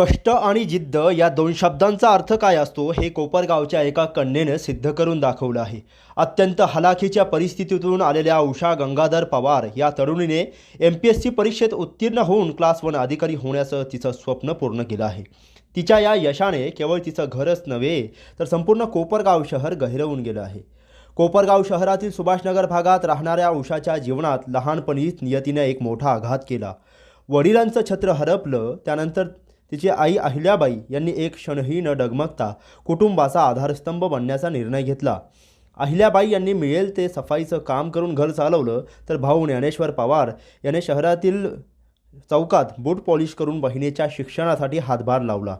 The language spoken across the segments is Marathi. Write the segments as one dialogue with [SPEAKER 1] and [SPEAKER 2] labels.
[SPEAKER 1] कष्ट आणि जिद्द या दोन शब्दांचा अर्थ काय असतो हे कोपरगावच्या एका कन्येनं सिद्ध करून दाखवलं आहे. अत्यंत हलाखीच्या परिस्थितीतून आलेल्या उषा गंगाधर पवार या तरुणीने एम पी एस सी परीक्षेत उत्तीर्ण होऊन क्लास वन अधिकारी होण्याचं तिचं स्वप्न पूर्ण केलं आहे. तिच्या या यशाने केवळ तिचं घरच नव्हे तर संपूर्ण कोपरगाव शहर गहिरवून गेलं आहे. कोपरगाव शहरातील सुभाषनगर भागात राहणाऱ्या उषाच्या जीवनात लहानपणीच नियतीने एक मोठा आघात केला. वडिलांचं छत्र हरपलं त्यानंतर तिची आई अहिल्याबाई यांनी एक क्षणही न डगमगता कुटुंबाचा आधारस्तंभ बनण्याचा निर्णय घेतला. अहिल्याबाई यांनी मिळेल ते सफाईचं काम करून घर चालवलं तर भाऊ ज्ञानेश्वर पवार याने शहरातील चौकात बूट पॉलिश करून बहिणीच्या शिक्षणासाठी हातभार लावला.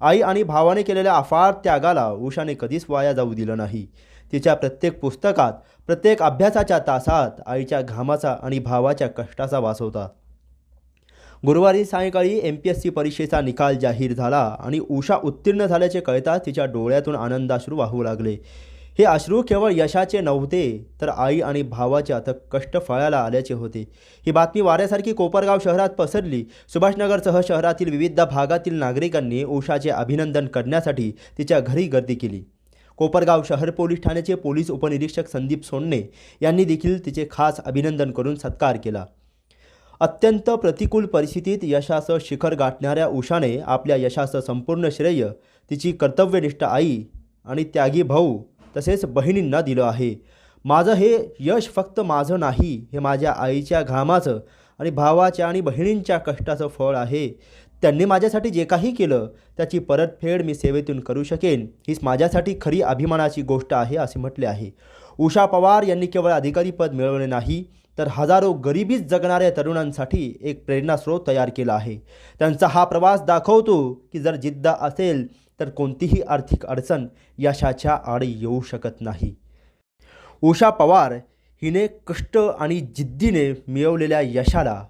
[SPEAKER 1] आई आणि भावाने केलेल्या अफार त्यागाला उषाने कधीच वाया जाऊ दिलं नाही. तिच्या प्रत्येक पुस्तकात प्रत्येक अभ्यासाच्या तासात आईच्या घामाचा आणि भावाच्या कष्टाचा वास होता. गुरुवारी सायंकाळी एम पी एस सी परीक्षेचा निकाल जाहीर झाला आणि उषा उत्तीर्ण झाल्याचे कळताच तिच्या डोळ्यातून आनंदाश्रू वाहू लागले. हे अश्रू केवळ यशाचे नव्हते तर आई आणि भावाचे अथक कष्ट फळायला आल्याचे होते. ही बातमी वाऱ्यासारखी कोपरगाव शहरात पसरली. सुभाषनगरसह शहरातील विविध भागातील नागरिकांनी उषाचे अभिनंदन करण्यासाठी तिच्या घरी गर्दी केली. कोपरगाव शहर पोलीस ठाण्याचे पोलीस उपनिरीक्षक संदीप सोनणे यांनी देखील तिचे खास अभिनंदन करून सत्कार केला. अत्यंत प्रतिकूल परिस्थितीत यशाचं शिखर गाठणाऱ्या उषाने आपल्या यशाचं संपूर्ण श्रेय तिची कर्तव्यनिष्ठ आई आणि त्यागी भाऊ तसेच बहिणींना दिलं आहे. माझं हे यश फक्त माझं नाही हे माझ्या आईच्या घामाचं आणि भावाच्या आणि बहिणींच्या कष्टाचं फळ आहे. त्यांनी माझ्यासाठी जे काही केलं त्याची परतफेड मी सेवेतून करू शकेन हीच माझ्यासाठी खरी अभिमानाची गोष्ट आहे असे म्हटले आहे. उषा पवार यांनी केवळ अधिकारी पद मिळवले नाही तर हजारो गरिबीत जगणाऱ्या तरुणांसाठी एक प्रेरणास्रोत तयार केला आहे. त्यांचा हा प्रवास दाखवतो की जर जिद्द असेल तर कोणतीही आर्थिक अडचण यशाच्या आडी येऊ शकत नाही. उषा पवार हिने कष्ट आणि जिद्दीने मिळवलेल्या यशाला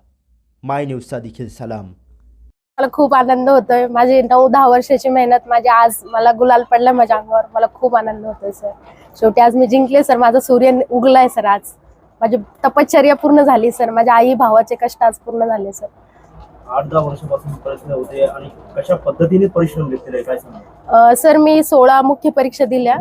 [SPEAKER 1] माय न्यूजचा देखील सलाम.
[SPEAKER 2] मला खूप आनंद होतोय. माझी नऊ दहा वर्षाची मेहनत माझी आज मला गुलाल पडला माझ्या अंगावर. मला खूप आनंद होतोय सर. शेवटी आज मी जिंकले सर. माझा सूर्य उगलाय सर आज. माझी तपश्चर्या पूर्ण झाली सर. माझ्या आई भावाचे कष्ट आज पूर्ण झाले सर.
[SPEAKER 3] आठ दहा वर्षापासून प्रयत्न होते आणि कशा पद्धतीने परिश्रम घेतलेले काय सांगा
[SPEAKER 2] अं, सर मी सोळा मुख्य परीक्षा दिल्या.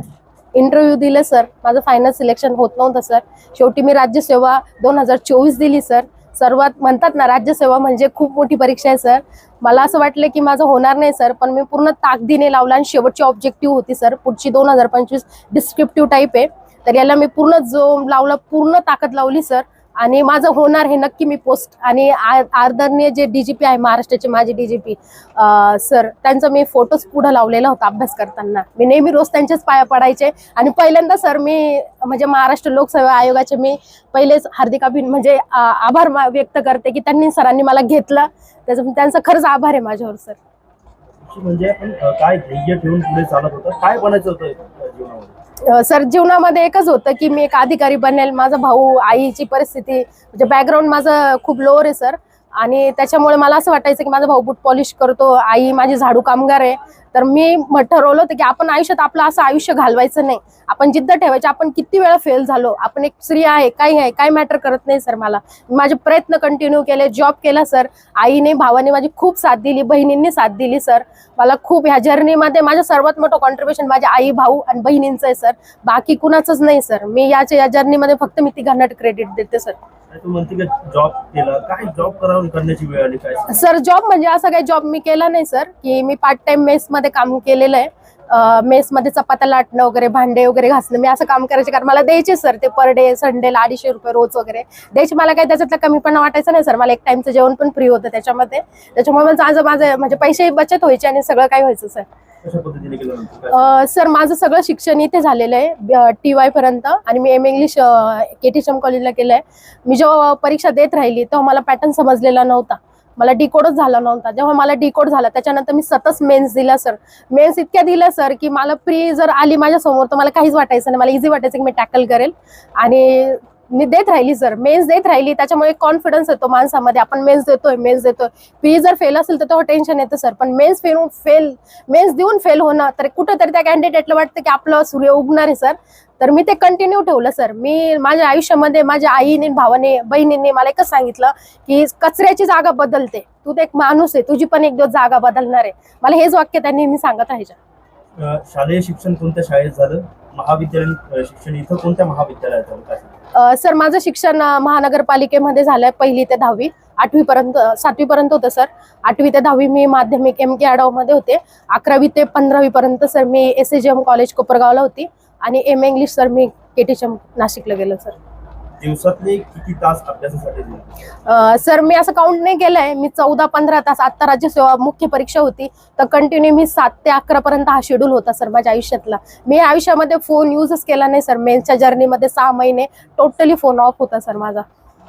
[SPEAKER 2] इंटरव्ह्यू दिले सर. माझं फायनल सिलेक्शन होत नव्हतं सर. शेवटी मी राज्यसेवा दोन हजार चोवीस दिली सर. सर्वात म्हणतात ना राज्यसेवा म्हणजे खूप मोठी परीक्षा आहे सर. मला असं वाटलं की माझं होणार नाही सर पण मी पूर्ण ताकदीने लावला आणि शेवटची ऑब्जेक्टिव्ह होती सर. पुढची दोन हजार पंचवीस डिस्क्रिप्टिव्ह टाईप आहे. तर याला मी पूर्ण जोम लावला पूर्ण ताकद लावली सर आणि माझं होणार हे नक्की मी पोस्ट आणि आदरणीय जे डीजीपी आहे महाराष्ट्राचे माझे डीजीपी सर त्यांचा मी फोटोज पुढे लावलेला होता अभ्यास करताना. मी नेहमी रोज त्यांच्याच पाया पडायचे. आणि पहिल्यांदा सर मी म्हणजे महाराष्ट्र लोकसेवा आयोगाचे मी पहिलेच हार्दिक अभिन म्हणजे आभार व्यक्त करते की त्यांनी सरांनी मला घेतलं. त्याचं त्यांचा खरंच आभार आहे माझ्यावर सर
[SPEAKER 3] म्हणजे आपण काय ध्येय ठेवून पुढे चालत होतं? काय बनायचं होतं
[SPEAKER 2] सर जीवनामध्ये एकच होतं की मी एक अधिकारी बनेल माझा भाऊ आईची परिस्थिती म्हणजे बॅकग्राऊंड माझं खूप लोअर आहे सर. आणि त्याच्यामुळे मला असं वाटायचं की माझा भाऊ बूट पॉलिश करतो आई माझी झाडू कामगार आहे. तर मी ठरवलं होतं की आपण आयुष्यात आपलं असं आयुष्य घालवायचं नाही. आपण जिद्द ठेवायची आपण किती वेळा फेल झालो आपण एक स्त्री आहे काही आहे काय मॅटर करत नाही सर मला. माझे प्रयत्न कंटिन्यू केले जॉब केला सर आईने भावाने माझी खूप साथ दिली बहिणींनी साथ दिली सर मला खूप ह्या जर्नीमध्ये माझं सर्वात मोठं कॉन्ट्रीब्युशन माझ्या आई भाऊ आणि बहिणींचं आहे सर बाकी कुणाचंच नाही सर मी याच्या या जर्नीमध्ये फक्त मी तिघांना क्रेडिट देते सर
[SPEAKER 3] तू म्हणते जॉब केला? काय जॉब करावं करण्याची वेळ आली काय?
[SPEAKER 2] सर जॉब म्हणजे असा काही जॉब मी केला नाही सर. की मी पार्ट टाइम मेस मध्ये काम केलेलं आहे. मेस मध्ये चपात्या लाटणं वगैरे भांडे वगैरे घासणं मी असं काम करायचे. कारण मला द्यायचे सर ते पर डे संडेला अडीचशे रुपये रोज वगैरे. द्यायचे मला काही त्याच्यातलं कमीपणा वाटायचं नाही सर. मला एक टाइमचं जेवण पण फ्री होतं त्याच्यामध्ये. त्याच्यामुळे माझं माझं माझं म्हणजे पैसे बचत व्हायचे आणि सगळं काही व्हायचं सर.
[SPEAKER 3] कशा पद्धतीने केलं काय?
[SPEAKER 2] अ, सर माझं सगळं शिक्षण इथे झालेलं आहे टी वाय पर्यंत आणि मी M English K T M कॉलेजला केलं आहे मी जेव्हा परीक्षा देत राहिली तेव्हा मला पॅटर्न समजलेला नव्हता. मला डिकोडच झाला नव्हता. जेव्हा मला डिकोड झाला त्याच्यानंतर मी सतत मेन्स दिला सर. मेन्स इतक्या दिलं सर की मला प्री जर आली माझ्यासमोर तर मला काहीच वाटायचं नाही. मला इझी वाटायचं की मी टॅकल करेल. आणि मी देत राहिली सर मेन्स देत राहिली त्याच्यामुळे कॉन्फिडन्स येतो माणसामध्ये. आपण मेन्स देतोय मेन्स देतोय. पी जर फेल असेल तर तो टेन्शन येतं सर पण मेन्स फेरून फेल मेन्स देऊन फेल होणं तर कुठंतरी त्या कॅन्डिडेटला वाटतं की आपलं सूर्य उगणार आहे सर तर मी ते कंटिन्यू ठेवलं सर मी माझ्या आयुष्यामध्ये माझ्या आईने भावाने बहिणींनी मला एकच सांगितलं की कचऱ्याची जागा बदलते. तू तर एक माणूस आहे तुझी पण एक दिवस जागा बदलणार आहे. मला हेच वाक्य त्यांनी मी सांगत राहायच्या
[SPEAKER 3] शालेय शिक्षण कोणत्या शाळेत झालं? महाविद्यालयीन शिक्षण इथं कोणत्या महाविद्यालयात झालं?
[SPEAKER 2] सर माझं शिक्षण महानगरपालिकेमध्ये झालंय पहिली ते दहावी. आठवी पर्यंत सातवी पर्यंत होतं सर. आठवी ते दहावी मी माध्यमिक एम के मध्ये होते. अकरावी ते पंधरावी पर्यंत सर मी एस एच एम कॉलेज कोपरगावला होती. आणि एम इंग्लिश सर मी केटीचम नाशिकला गेलो सर.
[SPEAKER 3] दिवसातले किती तास अभ्यासासाठी दिले?
[SPEAKER 2] अ, सर मी असं काउंट नाही केलंय. मी चौदा पंधरा तास आत्ता राज्यसेवा मुख्य परीक्षा होती. तर कंटिन्यू मी सात ते अकरा पर्यंत हा शेड्यूल होता सर माझ्या आयुष्यातला. मी आयुष्यामध्ये फोन युजच केला नाही सर. मेन्सच्या जर्नीमध्ये सहा महिने टोटली फोन ऑफ होता सर माझा.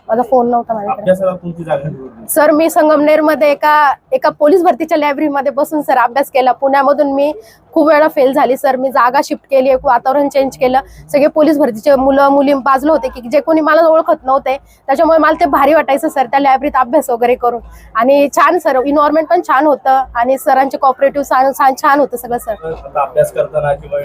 [SPEAKER 2] माझा फोन नव्हता माझ्याकडे.
[SPEAKER 3] अभ्यासाला कोणती जागा निवडली?
[SPEAKER 2] सर मी संगमनेरमध्ये एका एका पोलीस भरतीच्या लायब्ररीमध्ये बसून सर अभ्यास केला. पुण्यामधून मी खूप वेळा फेल झाली सर मी जागा शिफ्ट केली वातावरण चेंज केलं. सगळे पोलीस भरतीचे मुलं मुली बाजलं होते की जे कोणी मला ओळखत नव्हते त्याच्यामुळे मला ते भारी वाटायचं सर त्या लायब्ररीत अभ्यास वगैरे करून. आणि छान सर इन्व्हायरमेंट पण छान होतं आणि सरांचे कॉपरेटिव्ह छान होतं सगळं सर
[SPEAKER 3] अभ्यास करताना किंवा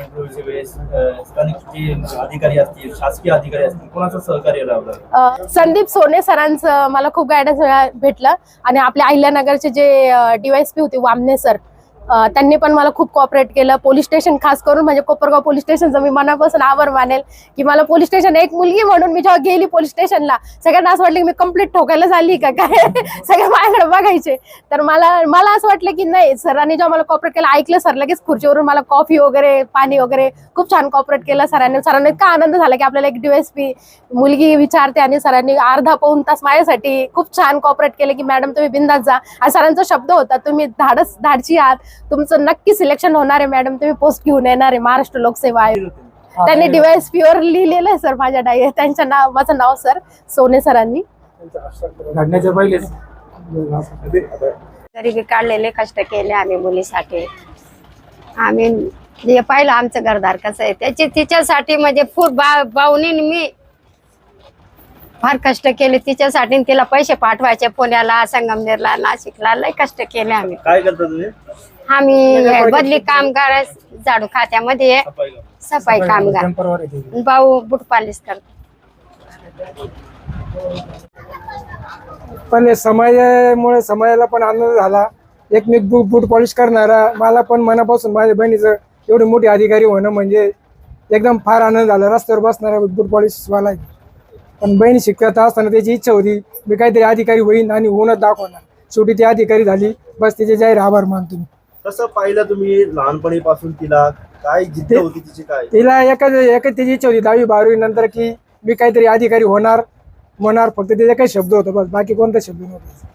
[SPEAKER 3] अधिकारी असतील शासकीय अधिकारी असतील कोणाचं सहकार्य
[SPEAKER 2] संदीप सोने सरांचं मला खूप गायडन्स भेटलं. आणि आपल्या अहिल्यानगरचे जे डीवायसपी होते वामने सर त्यांनी पण मला खूप कॉपरेट केलं. पोलीस स्टेशन खास करून म्हणजे कोपरगाव पोलीस स्टेशनचं मी मनापासून आभार मानेल की मला पोलीस स्टेशन एक मुलगी म्हणून मी जेव्हा गेली पोलीस स्टेशनला सगळ्यांना असं वाटलं की मी कंप्लीट ठोकायला झाली का? काय सगळे माझ्याकडे बघायचे. तर मला मला असं वाटलं की नाही सरांनी जेव्हा मला कॉपरेट केलं ऐकलं सर लगेच खुर्चीवरून मला कॉफी वगैरे पाणी वगैरे खूप छान कॉपरेट केलं सरांनी. सरांना इतका आनंद झाला की आपल्याला एक डीएसपी मुलगी विचारते आणि सरांनी अर्धा पाऊन तास माझ्यासाठी खूप छान कॉपरेट केलं की मॅडम तुम्ही बिंदास जा. आणि सरांचा शब्द होता तुम्ही धाडस धाडची आहात. तुमचं नक्की सिलेक्शन होणार आहे मॅडम तुम्ही पोस्ट घेऊन येणार आहे महाराष्ट्र लोकसेवा आयोग. त्यांनी डिवाइस प्युअर लिहिलेलं आहे सर माझ्या डाय त्यांच्या नाव माझं नाव सर सोने सरांनी.
[SPEAKER 4] घडण्याच्या पहिलेच.
[SPEAKER 5] गरिबी काढलेले कष्ट केले आम्ही मुलीसाठी. आम्ही जे पाहिलं आमचं घरदार कसं आहे. त्याची तिच्यासाठी म्हणजे खूप बा भाऊनी मी फार कष्ट केले. तिच्यासाठी आणि तिला पैसे पाठवायचे पुण्याला संगमनेरला नाशिकला. लय कष्ट केले आम्ही.
[SPEAKER 3] काय करता तुम्ही?
[SPEAKER 5] आम्ही बदली कामगार झाडू खात्यामध्ये आहे,
[SPEAKER 3] सफाई काम.
[SPEAKER 5] सफाई कामगार. भाऊ बुट पालिश करतो.
[SPEAKER 4] पण समाजामुळे समाजाला पण आनंद झाला. एक मी बूट बूट पॉलिश करणारा मला पण मनापासून माझ्या बहिणीचं एवढी मोठी अधिकारी होणं म्हणजे एकदम फार आनंद झाला. रस्त्यावर बसणारा बूट पॉलिशवाला आहे. पण बहिणी शिकत असताना त्याची इच्छा होती मी काहीतरी अधिकारी होईन आणि होऊनच दाखवणार. शेवटी ती अधिकारी झाली. बस तिचे जाहीर आभार मानतो मी.
[SPEAKER 3] कसं पाहिलं तुम्ही लहानपणीपासून तिला? काय जिद्द होती तिची काय?
[SPEAKER 4] तिला एकच एकच त्याची इच्छा होती दहावी बारावी नंतर की मी काहीतरी अधिकारी होणार होणार फक्त त्याचा काही शब्द होता बस बाकी कोणता शब्द नव्हता.